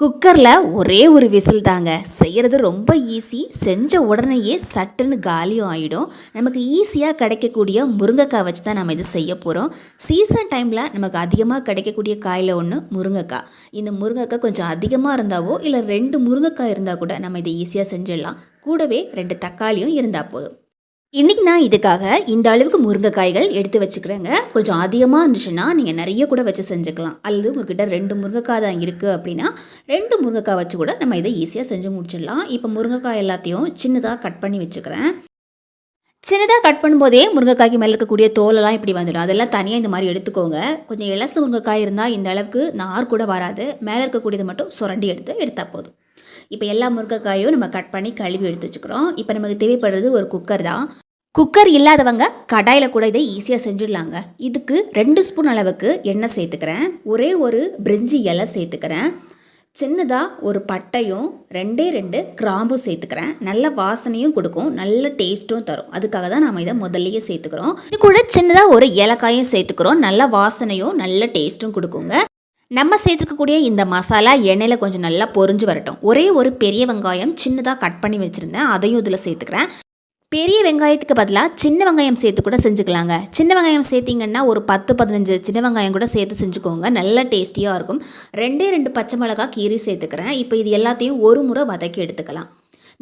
குக்கரில் ஒரே ஒரு விசில் தாங்க. செய்கிறது ரொம்ப ஈஸி செஞ்ச உடனேயே சட்டுன்னு காலியும் ஆகிடும் நமக்கு ஈஸியாக கிடைக்கக்கூடிய முருங்கைக்காய் வச்சு தான் நம்ம இது செய்ய போகிறோம் சீசன் டைமில் நமக்கு அதிகமாக கிடைக்கக்கூடிய காயில் ஒன்று முருங்கைக்காய். இந்த முருங்கைக்காய் கொஞ்சம் அதிகமாக இருந்தாவோ இல்லை ரெண்டு முருங்கைக்காய் இருந்தால் கூட நம்ம இதை ஈஸியாக செஞ்சிடலாம். கூடவே ரெண்டு தக்காளியும் இருந்தால் போதும். இன்றைக்கி நான் இதுக்காக இந்த அளவுக்கு முருங்கைக்காய்கள் எடுத்து வச்சுக்கிறேங்க. கொஞ்சம் அதிகமாக இருந்துச்சுன்னா நீங்கள் நிறைய கூட வச்சு செஞ்சுக்கலாம். அல்லது உங்ககிட்ட ரெண்டு முருங்கைக்காய் தான் இருக்குது அப்படின்னா ரெண்டு முருங்கைக்காய் வச்சு கூட நம்ம இதை ஈஸியாக செஞ்சு முடிச்சிடலாம். இப்போ முருங்கைக்காய் எல்லாத்தையும் சின்னதாக கட் பண்ணி வச்சுக்கிறேன். சின்னதாக கட் பண்ணும்போதே முருங்கைக்காய்க்கு மேலே இருக்கக்கூடிய தோலெல்லாம் இப்படி வந்துடும். அதெல்லாம் தனியாக இந்த மாதிரி எடுத்துக்கோங்க. கொஞ்சம் இலசு முருங்கைக்காய் இருந்தால் இந்த அளவுக்கு நார் கூட வராது. மேலே இருக்கக்கூடியது மட்டும் சுரண்டி எடுத்து எடுத்தால் போதும். இப்போ எல்லா முருங்கைக்காயும் நம்ம கட் பண்ணி கழுவி எடுத்து வச்சுக்கிறோம். இப்போ நமக்கு தேவைப்படுறது ஒரு குக்கர் தான். குக்கர் இல்லாதவங்க கடாயில் கூட இதை ஈஸியாக செஞ்சிடலாங்க. இதுக்கு ரெண்டு ஸ்பூன் அளவுக்கு எண்ணெய் சேர்த்துக்கிறேன். ஒரே ஒரு பிரிஞ்சி இலை சேர்த்துக்கிறேன். சின்னதாக ஒரு பட்டையும் ரெண்டே ரெண்டு கிராம்பும் சேர்த்துக்கிறேன். நல்ல வாசனையும் கொடுக்கும் நல்ல டேஸ்ட்டும் தரும். அதுக்காக தான் நம்ம இதை முதல்லையே சேர்த்துக்கிறோம். இது கூட சின்னதாக ஒரு ஏலக்காயும் சேர்த்துக்கிறோம். நல்ல வாசனையும் நல்ல டேஸ்ட்டும் கொடுக்குங்க. நம்ம சேர்த்துக்கக்கூடிய இந்த மசாலா எண்ணெயில் கொஞ்சம் நல்லா பொரிஞ்சு வரட்டும். ஒரே ஒரு பெரிய வெங்காயம் சின்னதாக கட் பண்ணி வச்சுருந்தேன். அதையும் இதில் சேர்த்துக்கிறேன். பெரிய வெங்காயத்துக்கு பதிலாக சின்ன வெங்காயம் சேர்த்து கூட செஞ்சுக்கலாங்க. சின்ன வெங்காயம் சேர்த்திங்கன்னா ஒரு பத்து பதினஞ்சு சின்ன வெங்காயம் கூட சேர்த்து செஞ்சுக்கோங்க. நல்ல டேஸ்டியாக இருக்கும். ரெண்டே ரெண்டு பச்சை மிளகா கீரி சேர்த்துக்கிறேன். இப்போ இது எல்லாத்தையும் ஒரு முறை வதக்கி எடுத்துக்கலாம்.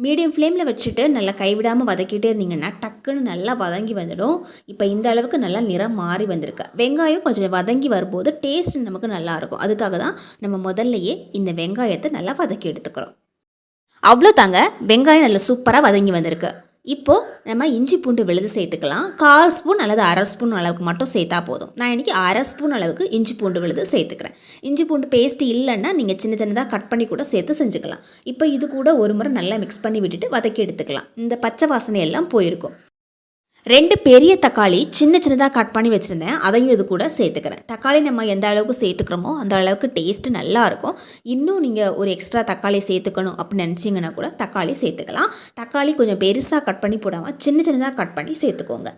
மீடியம் ஃப்ளேமில் வச்சுட்டு நல்லா கைவிடாமல் வதக்கிட்டே இருந்தீங்கன்னா டக்குன்னு நல்லா வதங்கி வந்துடும். இப்போ இந்த அளவுக்கு நல்லா நிறம் மாறி வந்திருக்கு. வெங்காயம் கொஞ்சம் வதங்கி வரும்போது டேஸ்ட் நமக்கு நல்லாயிருக்கும் அதுக்காக தான் நம்ம முதல்லையே இந்த வெங்காயத்தை நல்லா வதக்கி எடுத்துக்கிறோம். அவ்வளோ தாங்க வெங்காயம் நல்லா சூப்பராக வதங்கி வந்திருக்கு. இப்போது நம்ம இஞ்சி பூண்டு விழுது சேர்த்துக்கலாம். கால் ஸ்பூன் அல்லது அரை ஸ்பூன் அளவுக்கு மட்டும் சேர்த்தா போதும். நான் இன்றைக்கி அரை ஸ்பூன் அளவுக்கு இஞ்சி பூண்டு விழுது சேர்த்துக்கிறேன். இஞ்சி பூண்டு பேஸ்ட் இல்லைன்னா நீங்கள் சின்ன சின்னதாக கட் பண்ணி கூட சேர்த்து செஞ்சுக்கலாம். இப்போ இது கூட ஒரு முறை நல்லா மிக்ஸ் பண்ணி விட்டுட்டு வதக்கி எடுத்துக்கலாம். இந்த பச்சை வாசனை எல்லாம் போயிருக்கும். ரெண்டு பெரிய தக்காளி சின்ன சின்னதாக கட் பண்ணி வச்சுருந்தேன். அதையும் இது கூட சேர்த்துக்கிறேன். தக்காளி நம்ம எந்த அளவுக்கு சேர்த்துக்கிறோமோ அந்த அளவுக்கு டேஸ்ட்டு நல்லாயிருக்கும் இன்னும் நீங்கள் ஒரு எக்ஸ்ட்ரா தக்காளி சேர்த்துக்கணும் அப்படின்னு நினச்சிங்கன்னா கூட தக்காளி சேர்த்துக்கலாம். தக்காளி கொஞ்சம் பெருசாக கட் பண்ணி போடாமல் சின்ன சின்னதாக கட் பண்ணி சேர்த்துக்கோங்க.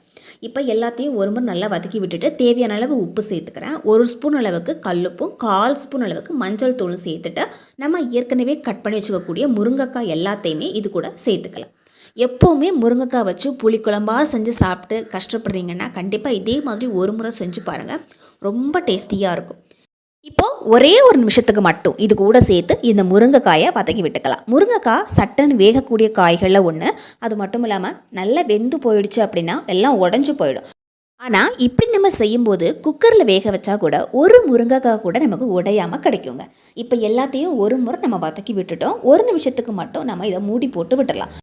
இப்போ எல்லாத்தையும் ஒரு முறை நல்லா வதக்கி விட்டுட்டு தேவையான அளவு உப்பு சேர்த்துக்கிறேன். ஒரு ஸ்பூன் அளவுக்கு கல்லுப்பும் கால் ஸ்பூன் அளவுக்கு மஞ்சள் தூளும் சேர்த்துட்டு நம்ம ஏற்கனவே கட் பண்ணி வச்சுக்கக்கூடிய முருங்கைக்காய் எல்லாத்தையுமே இது கூட சேர்த்துக்கலாம். எப்போவுமே முருங்கைக்காய் வச்சு புளிக்குழம்பாக செஞ்சு சாப்பிட்டு கஷ்டப்படுறீங்கன்னா கண்டிப்பாக இதே மாதிரி ஒரு முறை செஞ்சு பாருங்கள் ரொம்ப டேஸ்டியாக இருக்கும். இப்போது ஒரே ஒரு நிமிஷத்துக்கு மட்டும் இது கூட சேர்த்து இந்த முருங்கைக்காயை வதக்கி விட்டுக்கலாம். முருங்கைக்காய் சட்டன்னு வேகக்கூடிய காய்களில் ஒன்று அது மட்டும் இல்லாமல் நல்லா வெந்து போயிடுச்சு அப்படின்னா எல்லாம் உடஞ்சி போயிடும். ஆனால் இப்படி நம்ம செய்யும்போது குக்கரில் வேக வச்சா கூட ஒரு முருங்கைக்காய் கூட நமக்கு உடையாமல் கிடைக்குங்க. இப்போ எல்லாத்தையும் ஒரு முறை நம்ம வதக்கி விட்டுட்டோம். ஒரு நிமிஷத்துக்கு மட்டும் நம்ம இதை மூடி போட்டு விட்டுடலாம்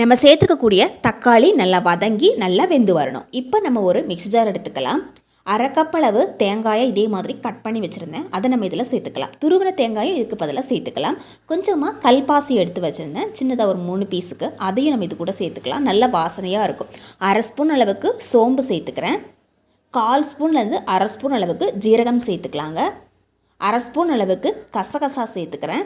நம்ம சேர்த்துக்கக்கூடிய தக்காளி நல்லா வதங்கி நல்லா வெந்து வரணும். இப்போ நம்ம ஒரு மிக்ஸி ஜார் எடுத்துக்கலாம். அரை கப் அளவு தேங்காயை இதே மாதிரி கட் பண்ணி வச்சுருந்தேன். அதை நம்ம இதில் சேர்த்துக்கலாம். துருவின தேங்காயும் இதுக்கு பதிலாக சேர்த்துக்கலாம். கொஞ்சமாக கல்பாசி எடுத்து வச்சுருந்தேன். சின்னதாக ஒரு மூணு பீஸுக்கு அதையும் நம்ம இது கூட சேர்த்துக்கலாம். நல்ல வாசனையாக இருக்கும். அரை ஸ்பூன் அளவுக்கு சோம்பு சேர்த்துக்கிறேன். கால் ஸ்பூன்லேருந்து அரை ஸ்பூன் அளவுக்கு ஜீரகம் சேர்த்துக்கலாங்க. அரை ஸ்பூன் அளவுக்கு கசகசா சேர்த்துக்கிறேன்.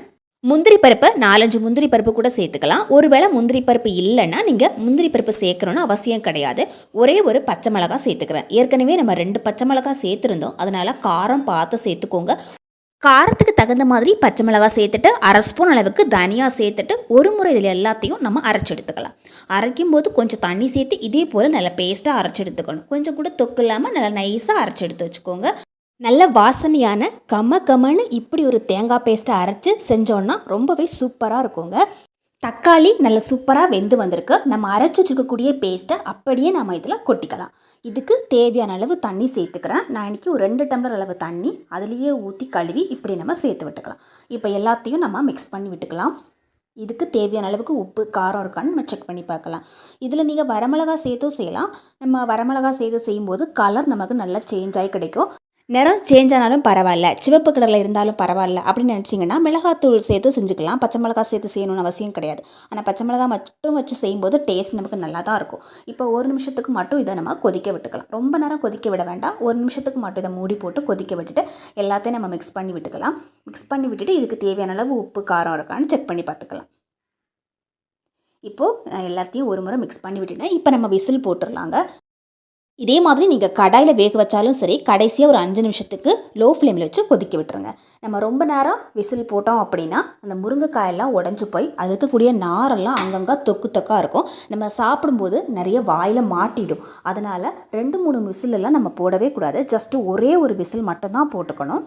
முந்திரி பருப்பு நாலஞ்சு முந்திரி பருப்பு கூட சேர்த்துக்கலாம். ஒருவேளை முந்திரி பருப்பு இல்லைன்னா நீங்கள் முந்திரி பருப்பு சேர்க்கணும்னு அவசியம் கிடையாது. ஒரே ஒரு பச்சை மிளகா சேர்த்துக்கிறேன். ஏற்கனவே நம்ம ரெண்டு பச்சை மிளகா சேர்த்துருந்தோம். அதனால் காரம் பார்த்து சேர்த்துக்கோங்க. காரத்துக்கு தகுந்த மாதிரி பச்சை மிளகா சேர்த்துட்டு அரை ஸ்பூன் அளவுக்கு தனியாக சேர்த்துட்டு ஒரு முறை இதில் எல்லாத்தையும் நம்ம அரைச்சி எடுத்துக்கலாம். அரைக்கும் போது கொஞ்சம் தண்ணி சேர்த்து இதே போல் நல்லா பேஸ்ட்டாக அரைச்சி எடுத்துக்கணும். கொஞ்சம் கூட தொக்கு இல்லாமல் நல்லா நைஸாக அரைச்சி எடுத்து வச்சுக்கோங்க. நல்ல வாசனையான கம கமன்னு இப்படி ஒரு தேங்காய் பேஸ்ட்டை அரைச்சி செஞ்சோன்னா ரொம்பவே சூப்பராக இருக்குங்க. தக்காளி நல்ல சூப்பராக வெந்து வந்திருக்கு. நம்ம அரைச்சி வச்சுருக்கக்கூடிய பேஸ்ட்டை அப்படியே நம்ம இதில் கொட்டிக்கலாம். இதுக்கு தேவையான அளவு தண்ணி சேர்த்துக்கிறேன். நான் இன்றைக்கி ஒரு ரெண்டு டம்ளர் அளவு தண்ணி அதுலேயே ஊற்றி கழுவி இப்படி நம்ம சேர்த்து விட்டுக்கலாம். இப்போ எல்லாத்தையும் நம்ம மிக்ஸ் பண்ணி விட்டுக்கலாம். இதுக்கு தேவையான அளவுக்கு உப்பு காரம் இருக்கான்னு நம்ம செக் பண்ணி பார்க்கலாம். இதில் நீங்கள் வரமிளகா சேர்த்தும் செய்யலாம். நம்ம வரமிளகா சேர்த்து செய்யும்போது கலர் நமக்கு நல்லா சேஞ்ச் ஆகி கிடைக்கும். நிறம் சேஞ்ச் ஆனாலும் பரவாயில்ல. சிவப்பு கடலில் இருந்தாலும் பரவாயில்ல. அப்படின்னு நினச்சிங்கன்னா மிளகாத்தூள் சேர்த்து செஞ்சுக்கலாம். பச்சை மிளகா சேர்த்து செய்யணும்னு அவசியம் கிடையாது. ஆனால் பச்சை மிளகா மட்டும் வச்சு செய்யும்போது டேஸ்ட் நமக்கு நல்லா தான் இருக்கும். இப்போ ஒரு நிமிஷத்துக்கு மட்டும் இதை நம்ம கொதிக்க விட்டுக்கலாம். ரொம்ப நேரம் கொதிக்க விட வேண்டாம். ஒரு நிமிஷத்துக்கு மட்டும் இதை மூடி போட்டு கொதிக்க விட்டுட்டு எல்லாத்தையும் நம்ம மிக்ஸ் பண்ணி விட்டுக்கலாம். மிக்ஸ் பண்ணி விட்டுட்டு இதுக்கு தேவையான அளவு உப்பு காரம் இருக்கான்னு செக் பண்ணி பார்த்துக்கலாம். இப்போது எல்லாத்தையும் ஒரு முறை மிக்ஸ் பண்ணி விட்டுட்டேன். இப்போ நம்ம விசில் போட்டுடலாங்க. இதே மாதிரி நீங்கள் கடாயில் வேக வச்சாலும் சரி கடைசியாக ஒரு அஞ்சு நிமிஷத்துக்கு லோ ஃப்ளேமில் வச்சு கொதிக்க விட்டுருங்க. நம்ம ரொம்ப நேரம் விசில் போட்டோம் அப்படின்னா அந்த முருங்கைக்காயெல்லாம் உடஞ்சி போய் அது இருக்கக்கூடிய நாரெல்லாம் அங்கங்கே தொக்கு தொக்காக இருக்கும். நம்ம சாப்பிடும்போது நிறைய வாயில் மாட்டிடும். அதனால் ரெண்டு மூணு விசிலெல்லாம் நம்ம போடவே கூடாது. ஜஸ்ட்டு ஒரே ஒரு விசில் மட்டும்தான் போட்டுக்கணும்.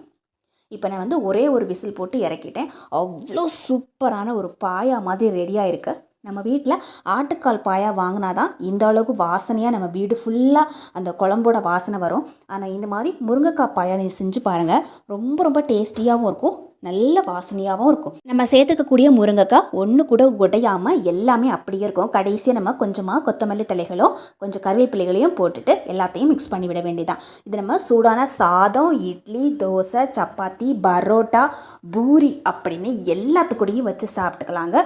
இப்போ நான் வந்து ஒரே ஒரு விசில் போட்டு இறக்கிட்டேன். அவ்வளோ சூப்பரான ஒரு பாயா மாதிரி ரெடியாக இருக்குது நம்ம வீட்டில் ஆட்டுக்கால் பாயா வாங்கினா தான் இந்த அளவுக்கு வாசனையாக நம்ம வீடு ஃபுல்லாக அந்த குழம்போட வாசனை வரும். ஆனால் இந்த மாதிரி முருங்கைக்காய் பாயா நீங்கள் செஞ்சு பாருங்கள் ரொம்ப ரொம்ப டேஸ்டியாகவும் இருக்கும். நல்ல வாசனையாகவும் இருக்கும். நம்ம சேர்த்துக்கக்கூடிய முருங்கைக்காய் ஒன்று கூட உடையாமல் எல்லாமே அப்படியே இருக்கும். கடைசியாக நம்ம கொஞ்சமாக கொத்தமல்லி தலைகளும் கொஞ்சம் கருவேப்பிலைகளையும் போட்டுட்டு எல்லாத்தையும் மிக்ஸ் பண்ணி விட வேண்டியதான் இது நம்ம சூடான சாதம் இட்லி தோசை சப்பாத்தி பரோட்டா பூரி அப்படின்னு எல்லாத்துக்கூடையும் வச்சு சாப்பிட்டுக்கலாங்க.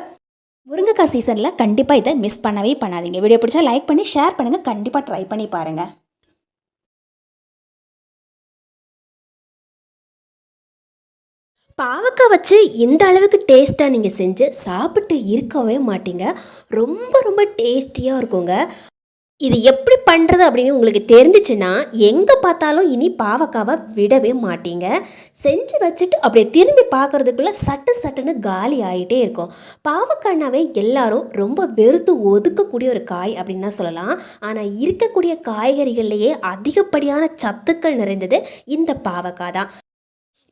முருங்கைக்காய் சீசனில் கண்டிப்பாக இதை மிஸ் பண்ணவே பண்ணாதீங்க. வீடியோ பிடிச்சா லைக் பண்ணி ஷேர் பண்ணுங்கள் கண்டிப்பாக ட்ரை பண்ணி பாருங்கள் பாவக்காய் வச்சு இந்த அளவுக்கு டேஸ்ட்டாக நீங்கள் செஞ்சு சாப்பிட்டு இருக்கவே மாட்டீங்க. ரொம்ப ரொம்ப டேஸ்டியாக இருக்குங்க. இது எப்படி பண்ணுறது அப்படின்னு உங்களுக்கு தெரிஞ்சிச்சுன்னா எங்கே பார்த்தாலும் இனி பாவக்காவை விடவே மாட்டீங்க. செஞ்சு வச்சுட்டு அப்படியே திரும்பி பார்க்கறதுக்குள்ளே சட்டு சட்டுன்னு காலி ஆகிட்டே இருக்கும். பாவக்காய்னாவே எல்லாரும் ரொம்ப வெறுத்து ஒதுக்கக்கூடிய ஒரு காய் அப்படின்னு தான் சொல்லலாம். ஆனால் இருக்கக்கூடிய காய்கறிகள்லேயே அதிகப்படியான சத்துக்கள் நிறைந்தது இந்த பாவக்காய் தான்.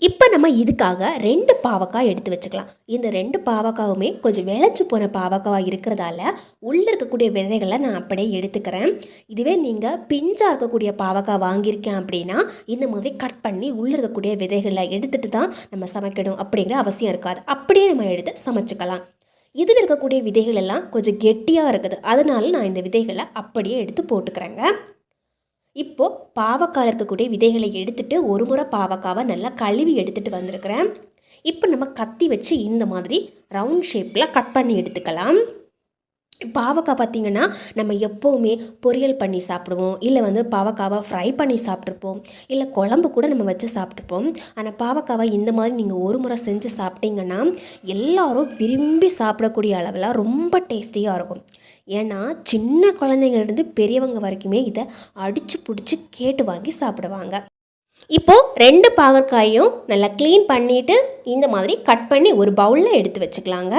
இப்போ நம்ம இதுக்காக ரெண்டு பாவக்காய் எடுத்து வச்சுக்கலாம். இந்த ரெண்டு பாவக்காவுமே கொஞ்சம் விளைச்சி போன பாவக்காவாக இருக்கிறதால உள்ளே இருக்கக்கூடிய விதைகளை நான் அப்படியே எடுத்துக்கிறேன். இதுவே நீங்கள் பிஞ்சாக இருக்கக்கூடிய பாவக்காய் வாங்கியிருக்கேன் அப்படின்னா இந்த மாதிரி கட் பண்ணி உள்ளே இருக்கக்கூடிய விதைகளை எடுத்துகிட்டு தான் நம்ம சமைக்கணும் அப்படிங்கிற அவசியம் இருக்காது. அப்படியே நம்ம எடுத்து சமைச்சுக்கலாம். இதில் இருக்கக்கூடிய விதைகள் எல்லாம் கொஞ்சம் கெட்டியாக இருக்குது. அதனால நான் இந்த விதைகளை அப்படியே எடுத்து போட்டுக்கிறேங்க. இப்போ பாவக்காய் இருக்கக்கூடிய விதைகளை எடுத்துட்டு ஒரு முறை பாவக்காவை நல்லா கழுவி எடுத்துட்டு வந்திருக்கிறேன். இப்போ நம்ம கத்தி வச்சு இந்த மாதிரி ரவுண்ட் ஷேப்பில் கட் பண்ணி எடுத்துக்கலாம். பாவக்காய் பார்த்திங்கன்னா நம்ம எப்போவுமே பொரியல் பண்ணி சாப்பிடுவோம். இல்லை வந்து பாவக்காவை ஃப்ரை பண்ணி சாப்பிட்ருப்போம் இல்லை குழம்பு கூட நம்ம வச்சு சாப்பிட்ருப்போம் ஆனால் பாவக்காவை இந்த மாதிரி நீங்கள் ஒரு முறை செஞ்சு சாப்பிட்டீங்கன்னா எல்லாரும் விரும்பி சாப்பிடக்கூடிய அளவில் ரொம்ப டேஸ்டியாக இருக்கும். ஏன்னா சின்ன குழந்தைங்கள்லேருந்து பெரியவங்க வரைக்குமே இதை அடித்து பிடிச்சி கேட்டு வாங்கி சாப்பிடுவாங்க. இப்போது ரெண்டு பாகற்காயும் நல்லா க்ளீன் பண்ணிவிட்டு இந்த மாதிரி கட் பண்ணி ஒரு பவுலில் எடுத்து வச்சுக்கலாங்க.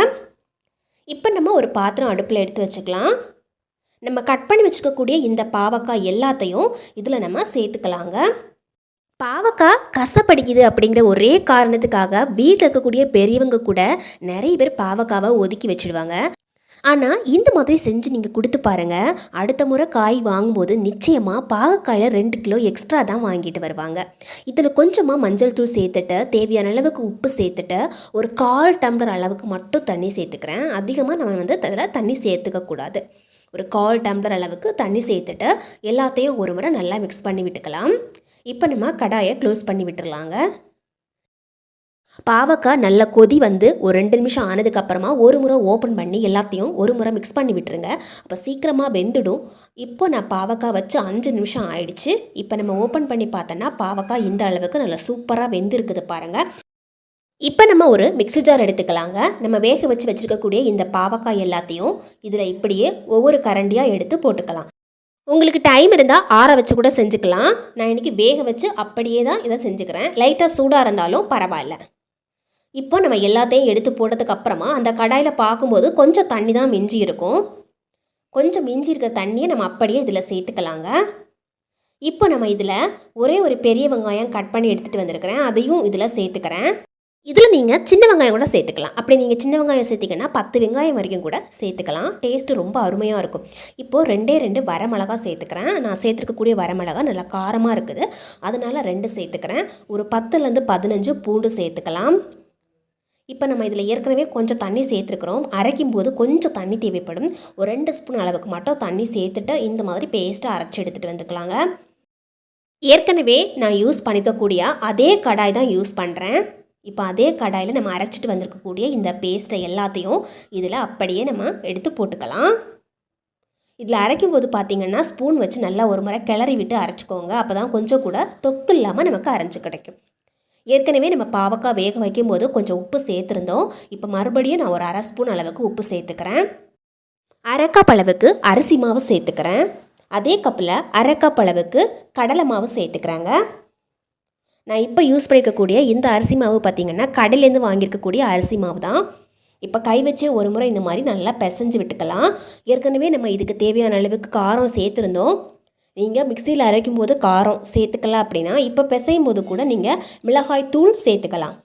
இப்போ நம்ம ஒரு பாத்திரம் அடுப்பில் எடுத்து வச்சுக்கலாம். நம்ம கட் பண்ணி வச்சுக்கக்கூடிய இந்த பாவக்காய் எல்லாத்தையும் இதில் நம்ம சேர்த்துக்கலாங்க. பாவக்காய் கசப்படிக்குது அப்படிங்கிற ஒரே காரணத்துக்காக வீட்டில் இருக்கக்கூடிய பெரியவங்க கூட நிறைய பேர் பாவக்காவை ஒதுக்கி வச்சிடுவாங்க. ஆனால் இந்த மாதிரி செஞ்சு நீங்கள் கொடுத்து பாருங்கள் அடுத்த முறை காய் வாங்கும்போது நிச்சயமாக பாகக்காயில் ரெண்டு கிலோ எக்ஸ்ட்ரா தான் வாங்கிட்டு வருவாங்க. இதில் கொஞ்சமாக மஞ்சள் தூள் சேர்த்துட்டு தேவையான அளவுக்கு உப்பு சேர்த்துட்டு ஒரு கால் டம்ளர் அளவுக்கு மட்டும் தண்ணி சேர்த்துக்கிறேன். அதிகமாக நம்ம வந்து அதில் தண்ணி சேர்த்துக்க கூடாது. ஒரு கால் டம்ளர் அளவுக்கு தண்ணி சேர்த்துட்டு எல்லாத்தையும் ஒரு முறை நல்லா மிக்ஸ் பண்ணி விட்டுக்கலாம். இப்போ நம்ம கடாயை க்ளோஸ் பண்ணி விட்டுடலாங்க பாவக்காய் நல்ல கொதி வந்து ஒரு ரெண்டு நிமிஷம் ஆனதுக்கப்புறமா ஒரு முறை ஓப்பன் பண்ணி எல்லாத்தையும் ஒரு முறை மிக்ஸ் பண்ணி விட்டுருங்க. அப்போ சீக்கிரமாக வெந்துடும். இப்போ நான் பாவக்காய் வச்சு அஞ்சு நிமிஷம் ஆயிடுச்சு. இப்போ நம்ம ஓப்பன் பண்ணி பார்த்தோன்னா பாவக்காய் இந்த அளவுக்கு நல்லா சூப்பராக வெந்திருக்குது பாருங்கள் இப்போ நம்ம ஒரு மிக்ஸி ஜார் எடுத்துக்கலாங்க. நம்ம வேக வச்சு வச்சுருக்கக்கூடிய இந்த பாவக்காய் எல்லாத்தையும் இதில் இப்படியே ஒவ்வொரு கரண்டியாக எடுத்து போட்டுக்கலாம். உங்களுக்கு டைம் இருந்தால் ஆற வச்சு கூட செஞ்சுக்கலாம். நான் இன்றைக்கி வேக வச்சு அப்படியே தான் இதை செஞ்சுக்கிறேன். லைட்டாக சூடாக இருந்தாலும் பரவாயில்ல. இப்போ நம்ம எல்லாத்தையும் எடுத்து போட்டதுக்கு அப்புறமா அந்த கடாயில் பார்க்கும்போது கொஞ்சம் தண்ணி தான் மிஞ்சி இருக்கும். கொஞ்சம் மிஞ்சி இருக்கிற தண்ணியை நம்ம அப்படியே இதில் சேர்த்துக்கலாங்க. இப்போ நம்ம இதில் ஒரே ஒரு பெரிய வெங்காயம் கட் பண்ணி எடுத்துகிட்டு வந்திருக்கிறேன். அதையும் இதில் சேர்த்துக்கிறேன். இதில் நீங்கள் சின்ன வெங்காயம் கூட சேர்த்துக்கலாம். அப்படி நீங்கள் சின்ன வெங்காயம் சேர்த்திங்கன்னா பத்து வெங்காயம் வரைக்கும் கூட சேர்த்துக்கலாம். டேஸ்ட்டு ரொம்ப அருமையாக இருக்கும். இப்போது ரெண்டே ரெண்டு வரமிளகா சேர்த்துக்கிறேன். நான் சேர்த்துருக்கக்கூடிய வரமிளகா நல்லா காரமாக இருக்குது. அதனால் ரெண்டு சேர்த்துக்கிறேன். ஒரு பத்துலேருந்து பதினஞ்சு பூண்டு சேர்த்துக்கலாம். இப்போ நம்ம இதில் ஏற்கனவே கொஞ்சம் தண்ணி சேர்த்துருக்குறோம். அரைக்கும் போது கொஞ்சம் தண்ணி தேவைப்படும். ஒரு ரெண்டு ஸ்பூன் அளவுக்கு மட்டும் தண்ணி சேர்த்துட்டு இந்த மாதிரி பேஸ்ட்டை அரைச்சி எடுத்துகிட்டு வந்துக்கலாங்க. ஏற்கனவே நான் யூஸ் பண்ணிக்கக்கூடிய அதே கடாய் தான் யூஸ் பண்ணுறேன் இப்போ அதே கடாயில் நம்ம அரைச்சிட்டு வந்திருக்கக்கூடிய இந்த பேஸ்ட்டை எல்லாத்தையும் இதில் அப்படியே நம்ம எடுத்து போட்டுக்கலாம். இதில் அரைக்கும் போது பார்த்திங்கன்னா ஸ்பூன் வச்சு நல்லா ஒரு முறை கிளறி விட்டு அரைச்சிக்கோங்க. அப்போ தான் கொஞ்சம் கூட தொக்கு இல்லாமல் நமக்கு அரைஞ்சு கிடைக்கும். ஏற்கனவே நம்ம பாவக்காய் வேக வைக்கும்போது கொஞ்சம் உப்பு சேர்த்துருந்தோம். இப்போ மறுபடியும் நான் ஒரு அரை ஸ்பூன் அளவுக்கு உப்பு சேர்த்துக்கிறேன். அரை கப் அளவுக்கு அரிசி மாவு சேர்த்துக்கிறேன். அதே கப்பில் அரை கப் அளவுக்கு கடலை மாவு சேர்த்துக்கிறாங்க. நான் இப்போ யூஸ் பண்ணிக்கக்கூடிய இந்த அரிசி மாவு பார்த்திங்கன்னா கடையிலேருந்து வாங்கியிருக்கக்கூடிய அரிசி மாவு தான். இப்போ கை வச்சே ஒரு முறை இந்த மாதிரி நல்லா பிசைஞ்சு விட்டுக்கலாம். ஏற்கனவே நம்ம இதுக்கு தேவையான அளவுக்கு காரம் சேர்த்துருந்தோம். நீங்கள் மிக்சியில் அரைக்கும் போது காரம் சேர்த்துக்கலாம் அப்படின்னா இப்போ பிசையும் போது கூட நீங்கள் மிளகாய் தூள் சேர்த்துக்கலாம்.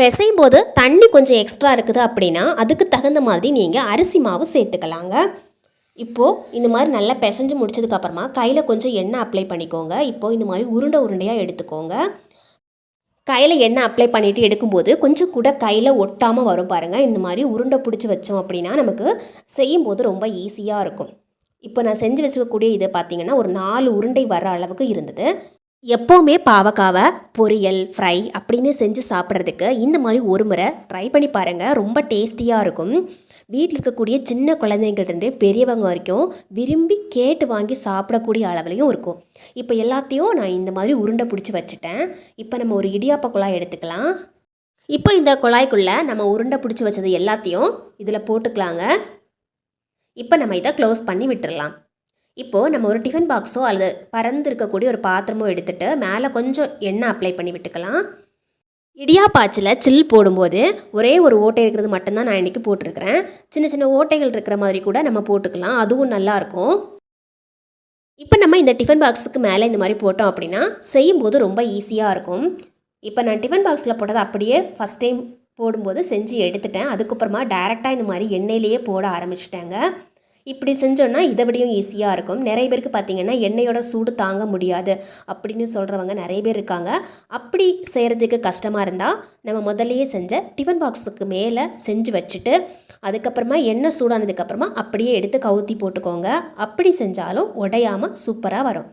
பிசையும் போது தண்ணி கொஞ்சம் எக்ஸ்ட்ரா இருக்குது அப்படின்னா அதுக்கு தகுந்த மாதிரி நீங்கள் அரிசி மாவு சேர்த்துக்கலாங்க. இப்போது இந்த மாதிரி நல்லா பிசைஞ்சு முடிச்சதுக்கப்புறமா கையில் கொஞ்சம் எண்ணெய் அப்ளை பண்ணிக்கோங்க. இப்போது இந்த மாதிரி உருண்டை உருண்டையாக எடுத்துக்கோங்க. கையில் எண்ணெய் அப்ளை பண்ணிவிட்டு எடுக்கும்போது கொஞ்சம் கூட கையில் ஒட்டாமல் வரும் பாருங்கள் இந்த மாதிரி உருண்டை பிடிச்சி வச்சோம் அப்படின்னா நமக்கு செய்யும்போது ரொம்ப ஈஸியாக இருக்கும். இப்போ நான் செஞ்சு வச்சுக்கக்கூடிய இது பார்த்தீங்கன்னா ஒரு நாலு உருண்டை வர அளவுக்கு இருந்தது. எப்போவுமே பாவக்காவை பொரியல் ஃப்ரை அப்படின்னு செஞ்சு சாப்பிட்றதுக்கு இந்த மாதிரி ஒரு முறை ட்ரை பண்ணி பாருங்கள் ரொம்ப டேஸ்டியாக இருக்கும். வீட்டில் இருக்கக்கூடிய சின்ன குழந்தைங்கள்டே பெரியவங்க வரைக்கும் விரும்பி கேட்டு வாங்கி சாப்பிடக்கூடிய அளவுலையும் இருக்கும். இப்போ எல்லாத்தையும் நான் இந்த மாதிரி உருண்டை பிடிச்சி வச்சுட்டேன். இப்போ நம்ம ஒரு இடியாப்ப குழாய் எடுத்துக்கலாம். இப்போ இந்த குழாய்க்குள்ளே நம்ம உருண்டை பிடிச்சி வச்சது எல்லாத்தையும் இதில் போட்டுக்கலாங்க. இப்போ நம்ம இதை க்ளோஸ் பண்ணி விட்டுடலாம் இப்போது நம்ம ஒரு டிஃபன் பாக்ஸோ அல்லது பறந்து இருக்கக்கூடிய ஒரு பாத்திரமோ எடுத்துகிட்டு மேலே கொஞ்சம் எண்ணெய் அப்ளை பண்ணி விட்டுக்கலாம். இடியாப்பாச்சில் சில் போடும்போது ஒரே ஒரு ஓட்டை இருக்கிறது மட்டும்தான் நான் இன்றைக்கி போட்டிருக்கிறேன். சின்ன சின்ன ஓட்டைகள் இருக்கிற மாதிரி கூட நம்ம போட்டுக்கலாம். அதுவும் நல்லாயிருக்கும் இப்போ நம்ம இந்த டிஃபன் பாக்ஸுக்கு மேலே இந்த மாதிரி போட்டோம் அப்படின்னா செய்யும்போது ரொம்ப ஈஸியாக இருக்கும். இப்போ நான் டிஃபன் பாக்ஸில் போட்டதை அப்படியே ஃபஸ்ட் டைம் போடும்போது செஞ்சு எடுத்துட்டேன். அதுக்கப்புறமா டேரெக்டாக இந்த மாதிரி எண்ணெயிலேயே போட ஆரம்பிச்சிட்டேங்க. இப்படி செஞ்சோன்னா இதை விடையும் ஈஸியாக இருக்கும். நிறைய பேருக்கு பார்த்தீங்கன்னா எண்ணெயோட சூடு தாங்க முடியாது அப்படின்னு சொல்கிறவங்க நிறைய பேர் இருக்காங்க. அப்படி செய்கிறதுக்கு கஷ்டமாக இருந்தால் நம்ம முதல்லையே செஞ்ச டிஃபன் பாக்ஸுக்கு மேலே செஞ்சு வச்சுட்டு அதுக்கப்புறமா எண்ணெய் சூடானதுக்கப்புறமா அப்படியே எடுத்து கவுத்தி போட்டுக்கோங்க. அப்படி செஞ்சாலும் உடையாமல் சூப்பராக வரும்.